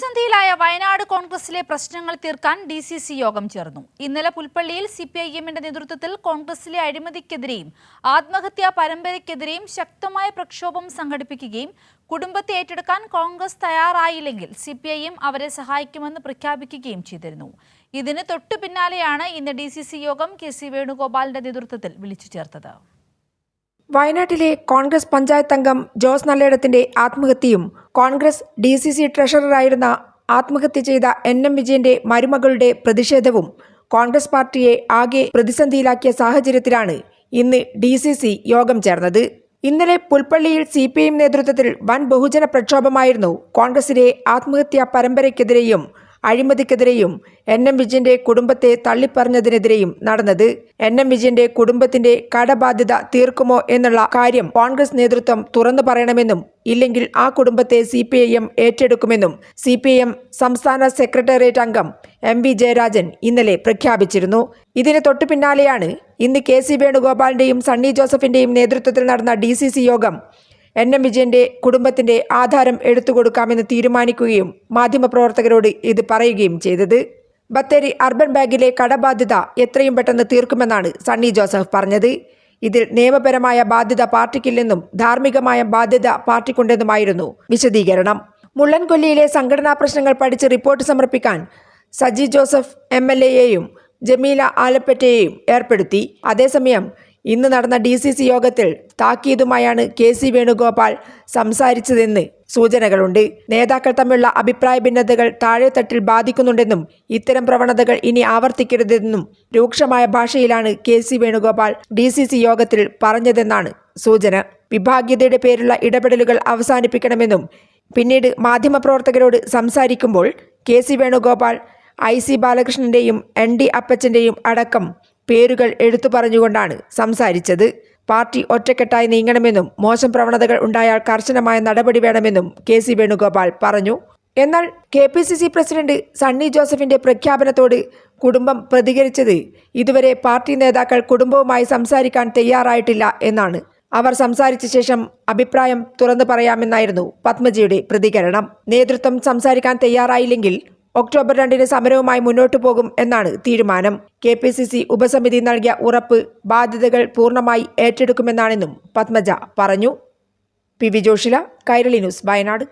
പ്രതിസന്ധിയിലായ വയനാട് കോൺഗ്രസിലെ പ്രശ്നങ്ങൾ തീർക്കാൻ ഡി സി സി യോഗം ചേർന്നു. ഇന്നലെ പുൽപ്പള്ളിയിൽ സി പി ഐ എമ്മിന്റെ നേതൃത്വത്തിൽ കോൺഗ്രസിലെ അഴിമതിക്കെതിരെയും ആത്മഹത്യാ പരമ്പരയ്ക്കെതിരെയും ശക്തമായ പ്രക്ഷോഭം സംഘടിപ്പിക്കുകയും കുടുംബത്തെ ഏറ്റെടുക്കാൻ കോൺഗ്രസ് തയ്യാറായില്ലെങ്കിൽ സി പി ഐ എം അവരെ സഹായിക്കുമെന്ന് പ്രഖ്യാപിക്കുകയും ചെയ്തിരുന്നു. ഇതിന് തൊട്ടു പിന്നാലെയാണ് ഇന്ന് ഡി സി സി യോഗം കെ സി വേണുഗോപാലിന്റെ നേതൃത്വത്തിൽ വിളിച്ചു ചേർത്തത്. വയനാട്ടിലെ കോൺഗ്രസ് പഞ്ചായത്ത് അംഗം ജോസ് നല്ലയിടത്തിന്റെ ആത്മഹത്യയും കോൺഗ്രസ് ഡി സി സി ട്രഷററായിരുന്ന ആത്മഹത്യ ചെയ്ത എൻ എം വിജയന്റെ മരുമകളുടെ പ്രതിഷേധവും കോൺഗ്രസ് പാർട്ടിയെ ആകെ പ്രതിസന്ധിയിലാക്കിയ സാഹചര്യത്തിലാണ് ഇന്ന് ഡി സി സി യോഗം ചേർന്നത്. ഇന്നലെ പുൽപ്പള്ളിയിൽ സി പി എം നേതൃത്വത്തിൽ വൻ ബഹുജന പ്രക്ഷോഭമായിരുന്നു കോൺഗ്രസിലെ ആത്മഹത്യാ പരമ്പരയ്ക്കെതിരെയും അഴിമതിക്കെതിരെയും എൻ എം വിജയന്റെ കുടുംബത്തെ തള്ളിപ്പറഞ്ഞതിനെതിരെയും നടന്നത്. എൻ എം വിജയന്റെ കുടുംബത്തിന്റെ കടബാധ്യത തീർക്കുമോ എന്നുള്ള കാര്യം കോൺഗ്രസ് നേതൃത്വം തുറന്നു പറയണമെന്നും ഇല്ലെങ്കിൽ ആ കുടുംബത്തെ സി പി ഐ എം ഏറ്റെടുക്കുമെന്നും സി പി ഐ എം സംസ്ഥാന സെക്രട്ടേറിയറ്റ് അംഗം എം വി ജയരാജൻ ഇന്നലെ പ്രഖ്യാപിച്ചിരുന്നു. ഇതിന് തൊട്ടു പിന്നാലെയാണ് ഇന്ന് കെ സി വേണുഗോപാലിന്റെയും സണ്ണി ജോസഫിന്റെയും നേതൃത്വത്തിൽ നടന്ന ഡി യോഗം എൻ എം വിജയന്റെ കുടുംബത്തിന്റെ ആധാരം എടുത്തുകൊടുക്കാമെന്ന് തീരുമാനിക്കുകയും മാധ്യമപ്രവർത്തകരോട് ഇത് പറയുകയും ചെയ്തത്. ബത്തേരി അർബൻ ബാങ്കിലെ കടബാധ്യത എത്രയും പെട്ടെന്ന് തീർക്കുമെന്നാണ് സണ്ണി ജോസഫ് പറഞ്ഞത്. ഇതിൽ നിയമപരമായ ബാധ്യത പാർട്ടിക്കില്ലെന്നും ധാർമ്മികമായ ബാധ്യത പാർട്ടിക്കുണ്ടെന്നുമായിരുന്നു വിശദീകരണം. മുള്ളൻകൊല്ലിയിലെ സംഘടനാ പ്രശ്നങ്ങൾ പഠിച്ച് റിപ്പോർട്ട് സമർപ്പിക്കാൻ സജി ജോസഫ് എം എൽ എയെയും ജമീല ആലപ്പറ്റയെയും ഏർപ്പെടുത്തി. അതേസമയം ഇന്ന് നടന്ന ഡി സി സി യോഗത്തിൽ താക്കീതുമായാണ് കെ സി വേണുഗോപാൽ സംസാരിച്ചതെന്ന് സൂചനകളുണ്ട്. നേതാക്കൾ തമ്മിലുള്ള അഭിപ്രായ ഭിന്നതകൾ താഴെത്തട്ടിൽ ബാധിക്കുന്നുണ്ടെന്നും ഇത്തരം പ്രവണതകൾ ഇനി ആവർത്തിക്കരുതെന്നും രൂക്ഷമായ ഭാഷയിലാണ് K C Venugopal D C C യോഗത്തിൽ പറഞ്ഞതെന്നാണ് സൂചന. വിഭാഗീയതയുടെ പേരിലുള്ള ഇടപെടലുകൾ അവസാനിപ്പിക്കണമെന്നും പിന്നീട് മാധ്യമപ്രവർത്തകരോട് സംസാരിക്കുമ്പോൾ K C Venugopal I C ബാലകൃഷ്ണന്റെയും N D അപ്പച്ചന്റെയും അടക്കം പേരുകൾ എടുത്തു പറഞ്ഞുകൊണ്ടാണ് സംസാരിച്ചത്. പാർട്ടി ഒറ്റക്കെട്ടായി നീങ്ങണമെന്നും മോശം പ്രവണതകൾ ഉണ്ടായാൽ കർശനമായ നടപടി വേണമെന്നും കെ സി വേണുഗോപാൽ പറഞ്ഞു. എന്നാൽ K P C C president Sunny ജോസഫിന്റെ പ്രഖ്യാപനത്തോട് കുടുംബം പ്രതികരിച്ചത് ഇതുവരെ പാർട്ടി നേതാക്കൾ കുടുംബവുമായി സംസാരിക്കാൻ തയ്യാറായിട്ടില്ല എന്നാണ്. അവർ സംസാരിച്ച ശേഷം അഭിപ്രായം തുറന്നു പറയാമെന്നായിരുന്നു പത്മജിയുടെ പ്രതികരണം. നേതൃത്വം സംസാരിക്കാൻ തയ്യാറായില്ലെങ്കിൽ ഒക്ടോബർ രണ്ടിന് സമരവുമായി മുന്നോട്ടു പോകും എന്നാണ് തീരുമാനം. കെ പി സി സി ഉപസമിതി നൽകിയ ഉറപ്പ് ബാധ്യതകൾ പൂർണമായി ഏറ്റെടുക്കുമെന്നാണെന്നും പത്മജ പറഞ്ഞു. P V Joshila Kairali news Wayanad.